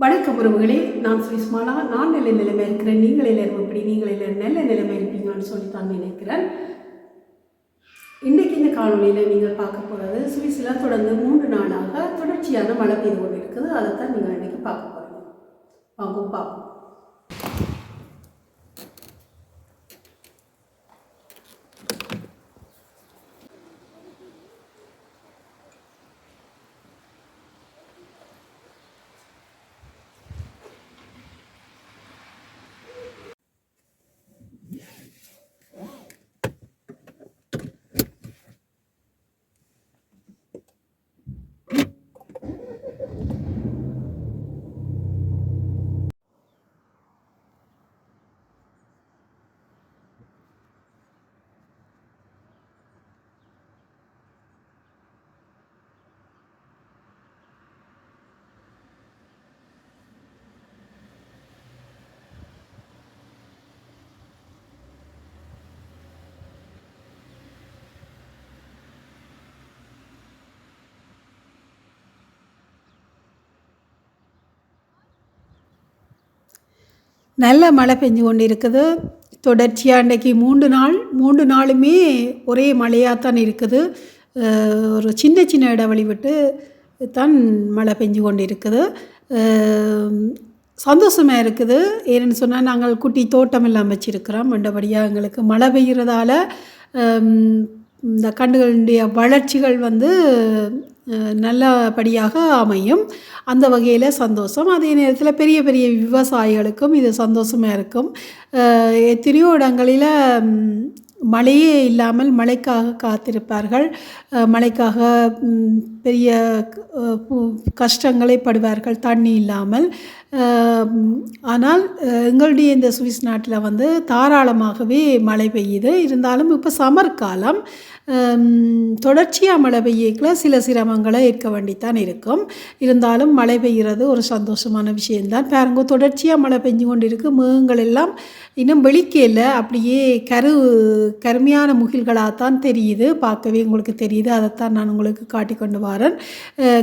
வணக்கம் உறவுகளே. நான் சுஷ்மாலா நான் நல்ல நிலைமை இருக்கிறேன் நீங்கள் எல்லாரும் எப்படி நீங்கள் எல்லாரும் நல்ல நிலைமை இருப்பீங்கன்னு சொல்லி தான் நினைக்கிறேன். இன்றைக்கு இந்த காணொலியில் நீங்கள் பார்க்க போகிறது சுவிஸில் தொடர்ந்து மூன்று நாளாக தொடர்ச்சியான மழை பெய்து கொண்டு இருக்குது அதைத்தான் நீங்கள் இன்றைக்கி பார்க்க போகிறீங்க வாங்க பார்ப்போம். நல்ல மழை பெஞ்சு கொண்டு இருக்குது தொடர்ச்சியாக இன்றைக்கி மூன்று நாள் மூன்று நாளுமே ஒரே மழையாக தான் இருக்குது ஒரு சின்ன சின்ன இடைவெளி விட்டு தான் மழை பெஞ்சு கொண்டு இருக்குது சந்தோஷமாக இருக்குது. ஏன்னு சொன்னால் நாங்கள் குட்டி தோட்டம் எல்லாம் வச்சுருக்கிறோம். மண்டபடியாக எங்களுக்கு மழை பெய்கிறதால இந்த கண்டுகளுடைய வளர்ச்சிகள் வந்து நல்லபடியாக அமையும். அந்த வகையில் சந்தோஷம். அதே நேரத்தில் பெரிய பெரிய விவசாயிகளுக்கும் இது சந்தோஷமாக இருக்கும். எத்தனையோ இடங்களில் மழையே இல்லாமல் மழைக்காக காத்திருப்பார்கள். மழைக்காக பெரிய பு- கஷ்டங்களை படுவார்கள் தண்ணி இல்லாமல். ஆனால் எங்களுடைய இந்த சுவிஸ் நாட்டில் வந்து தாராளமாகவே மழை பெய்யுது. இருந்தாலும் இப்போ சமர் காலம் தொடர்ச்சியாக மழை பெய்யக்குள்ள சில சிரமங்களை ஏற்க வேண்டித்தான் இருக்கும். இருந்தாலும் மழை பெய்கிறது ஒரு சந்தோஷமான விஷயம்தான். பாருங்க தொடர்ச்சியாக மழை பெஞ்சு கொண்டு இருக்குது மேகங்கள் எல்லாம் இன்னும் வெளிக்கையில் அப்படியே கரு கருமையான முகில்களாக தான் தெரியுது. பார்க்கவே உங்களுக்கு தெரியுது. அதைத்தான் நான் உங்களுக்கு காட்டி கொண்டு குமாரன்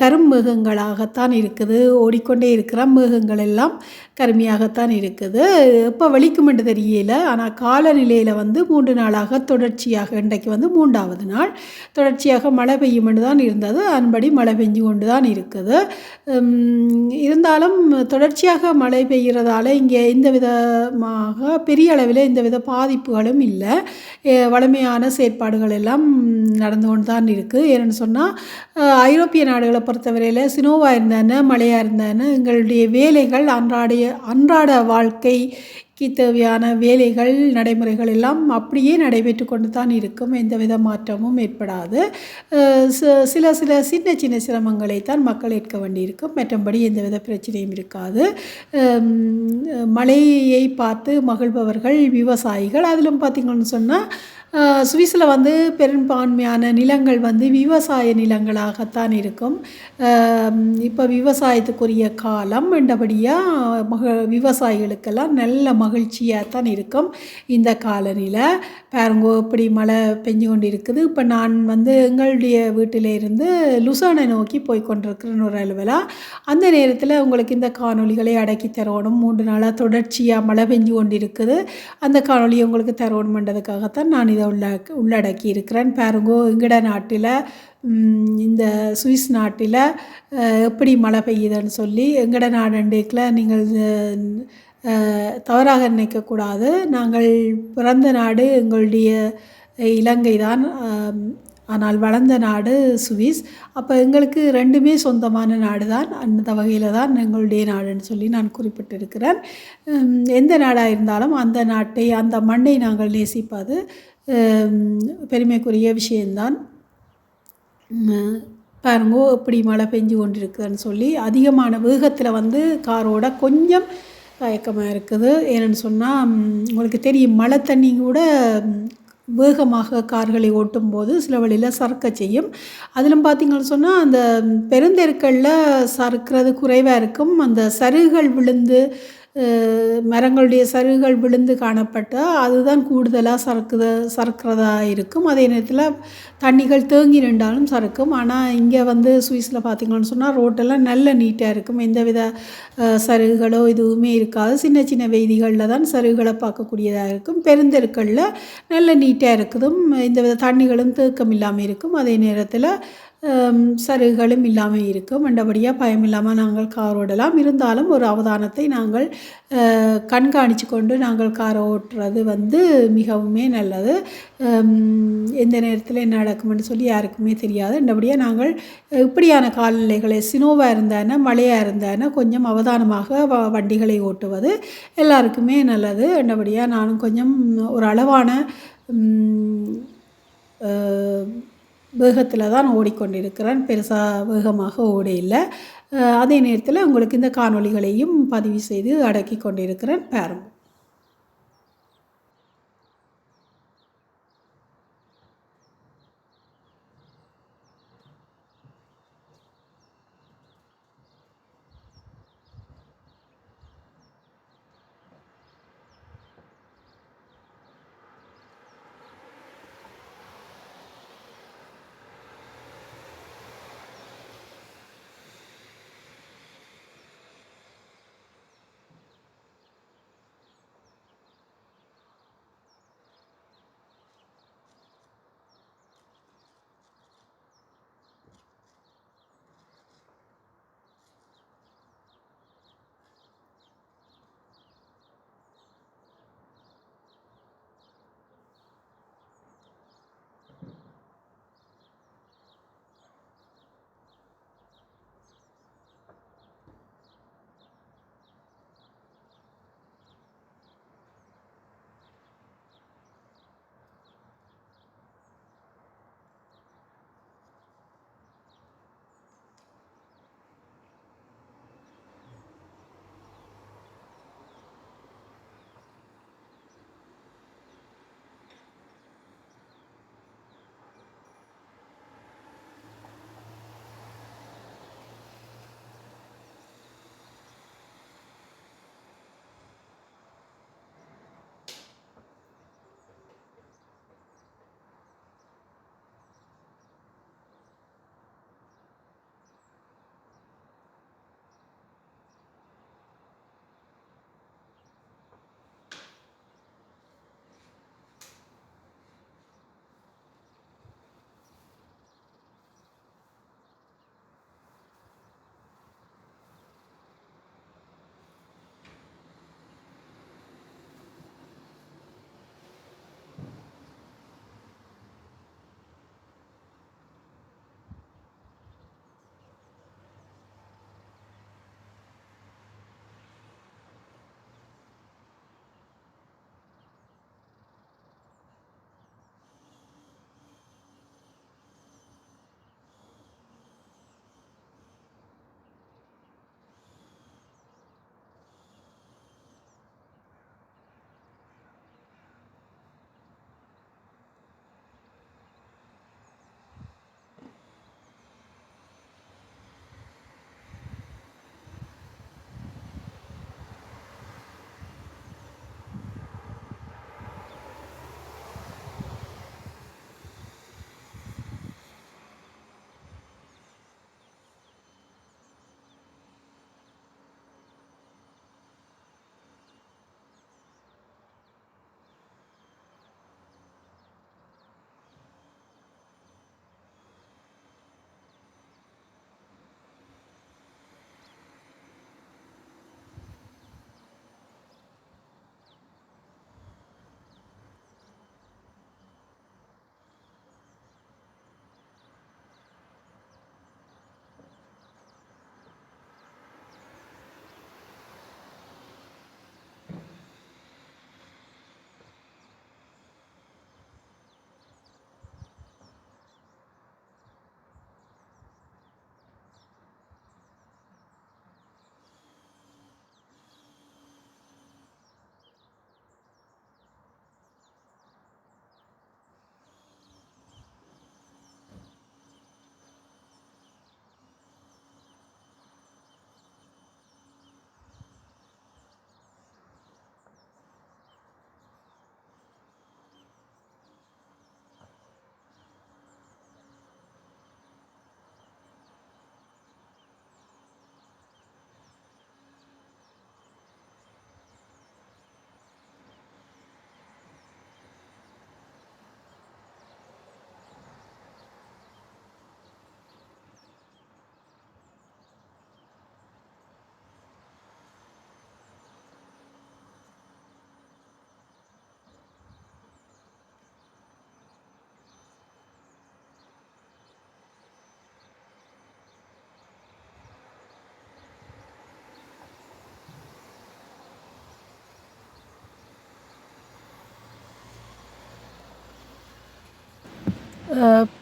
கரும் மேகங்களாகத்தான் இருக்குது. ஓடிக்கொண்டே இருக்கிற மேகங்கள் எல்லாம் கருமையாகத்தான் இருக்குது. இப்போ வலிக்குமெண்டு என்று தெரியல. ஆனால் காலநிலையில் வந்து மூன்று நாளாக தொடர்ச்சியாக இன்றைக்கு வந்து மூன்றாவது நாள். தொடர்ச்சியாக மழை பெய்யும் தான் இருந்தது. அன்படி மழை பெஞ்சு கொண்டு தான் இருக்குது. இருந்தாலும் தொடர்ச்சியாக மழை பெய்கிறதால இங்கே இந்த விதமாக பெரிய அளவில் இந்த வித பாதிப்புகளும் இல்லை. வளமையான செயற்பாடுகள் எல்லாம் நடந்து கொண்டு தான் இருக்குது. ஏன்னு சொன்னால் ஐரோப்பிய நாடுகளை பொறுத்தவரையில் சினோவாக இருந்தானே மழையாக இருந்தானே எங்களுடைய வேலைகள் அன்றாடைய அன்றாட வாழ்க்கை தேவையான வேலைகள் நடைமுறைகள் எல்லாம் அப்படியே நடைபெற்று கொண்டு தான் இருக்கும். எந்தவித மாற்றமும் ஏற்படாது. ச- சில சில சின்ன சின்ன சிரமங்களை தான் மக்கள் ஏற்க வேண்டியிருக்கும். மற்றபடி எந்தவித பிரச்சனையும் இருக்காது. மழையை பார்த்து மகிழ்பவர்கள் விவசாயிகள். அதிலும் பார்த்திங்கன்னு சொன்னால் சுவிஸில் வந்து பெரும்பான்மையான நிலங்கள் வந்து விவசாய நிலங்களாகத்தான் இருக்கும். இப்போ விவசாயத்துக்குரிய காலம் என்றபடியாக மக விவசாயிகளுக்கெல்லாம் நல்ல மகிழ்ச்சியாக தான் இருக்கும். இந்த காலநிலை பாருங்கோ இப்படி மழை பெஞ்சு கொண்டு இருக்குது இப்போ நான் வந்து எங்களுடைய வீட்டில் இருந்து லுசானை நோக்கி போய் கொண்டிருக்கிறேன் ஒரு அளவில் அந்த நேரத்தில் உங்களுக்கு இந்த காணொளிகளை அடக்கி தரணும். மூன்று நாளாக தொடர்ச்சியாக மழை பெஞ்சு கொண்டு இருக்குது அந்த காணொலியை உங்களுக்கு தரணுமென்றதுக்காகத்தான் நான் இதை உள்ள உள்ளடக்கி இருக்கிறேன். பாருங்கோ எங்கட நாட்டில் இந்த சுவிஸ் நாட்டில் எப்படி மழை பெய்யுதுன்னு சொல்லி எங்கட நாடண்டேக்கில் நீங்கள் தவறாக நினைக்கக்கூடாது. நாங்கள் பிறந்த நாடு எங்களுடைய இலங்கை தான். ஆனால் வளர்ந்த நாடு சுவிஸ். அப்போ எங்களுக்கு ரெண்டுமே சொந்தமான நாடு தான். அந்த வகையில் தான் எங்களுடைய நாடுன்னு சொல்லி நான் குறிப்பிட்டிருக்கிறேன். எந்த நாடாக இருந்தாலும் அந்த நாட்டை அந்த மண்ணை நாங்கள் நேசிப்பது பெருமைக்குரிய விஷயம்தான். பாருங்கோ எப்படி மழை பெஞ்சு கொண்டிருக்குதுன்னு சொல்லி அதிகமான வேகத்தில் வந்து காரோட கொஞ்சம் தயக்கமாக இருக்குது. ஏன்னு சொன்னால் உங்களுக்கு தெரியும் மழை தண்ணி கூட வேகமாக கார்களை ஓட்டும்போது சில வழியில் சறுக்க செய்யும். அதிலும் பார்த்தீங்கன்னு சொன்னால் அந்த பெருந்தெருக்களில் சறுக்கிறது குறைவாக இருக்கும். அந்த சருகுகள் விழுந்து மரங்களுடைய சருகுகள் விழுந்து காணப்பட்டால் அதுதான் கூடுதலாக சறுக்குத சறுக்கிறதா இருக்கும். அதே நேரத்தில் தண்ணிகள் தேங்கி நின்றாலும் சறுக்கும். ஆனால் இங்கே வந்து சுவிஸில் பார்த்தீங்கன்னு சொன்னால் ரோட்டெல்லாம் நல்ல நீட்டாக இருக்கும். எந்தவித சருகுகளோ எதுவுமே இருக்காது. சின்ன சின்ன வீதிகளில் தான் சருகுகளை பார்க்கக்கூடியதாக இருக்கும். பெருந்தெருக்களில் நல்ல நீட்டாக இருக்குதும். எந்தவித தண்ணிகளும் தேக்கம் இல்லாமல் இருக்கும். அதே நேரத்தில் சருகுகளும் இல்லாமல் இருக்கும். மண்டபடியாக பயம் இல்லாமல் நாங்கள் கார் ஓடலாம். இருந்தாலும் ஒரு அவதானத்தை நாங்கள் கண்காணித்து கொண்டு நாங்கள் கார் ஓட்டுறது வந்து மிகவுமே நல்லது. எந்த நேரத்தில் என்ன நடக்கும்னு சொல்லி யாருக்குமே தெரியாது. மண்டபடியாக நாங்கள் இப்படியான காலநிலைகளை சினோவாக இருந்தானே மழையாக இருந்தானே கொஞ்சம் அவதானமாக வ வண்டிகளை ஓட்டுவது எல்லாருக்குமே நல்லது. மண்டபடியாக நானும் கொஞ்சம் ஒரு அளவான வேகத்தில் தான் ஓடிக்கொண்டிருக்கிறேன். பெருசாக வேகமாக ஓட இல்லை அதே நேரத்தில் உங்களுக்கு இந்த காணொளிகளையும் பதிவு செய்து அடக்கி கொண்டிருக்கிறேன் பாருங்கள்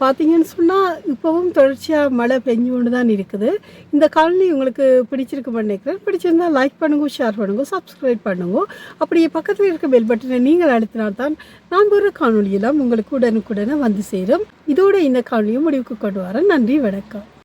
பார்த்தீங்கன்னு சொன்னால் இப்போவும் தொடர்ச்சியாக மழை பெஞ்சு கொண்டு தான் இருக்குது. இந்த காலனி உங்களுக்கு பிடிச்சிருக்கு நினைக்கிறேன். பிடிச்சிருந்தா லைக் பண்ணுங்க ஷேர் பண்ணுங்க சப்ஸ்கிரைப் பண்ணுங்க. அப்படியே பக்கத்தில் இருக்க பெல் பட்டனை நீங்கள் அழுத்தினால்தான் நான் ஒரு காணொலியெல்லாம் உங்களுக்கு உடனுக்குடனே வந்து சேரும். இதோட இந்த காணொலியை முடிவுக்கு கொண்டு வரேன். நன்றி வணக்கம்.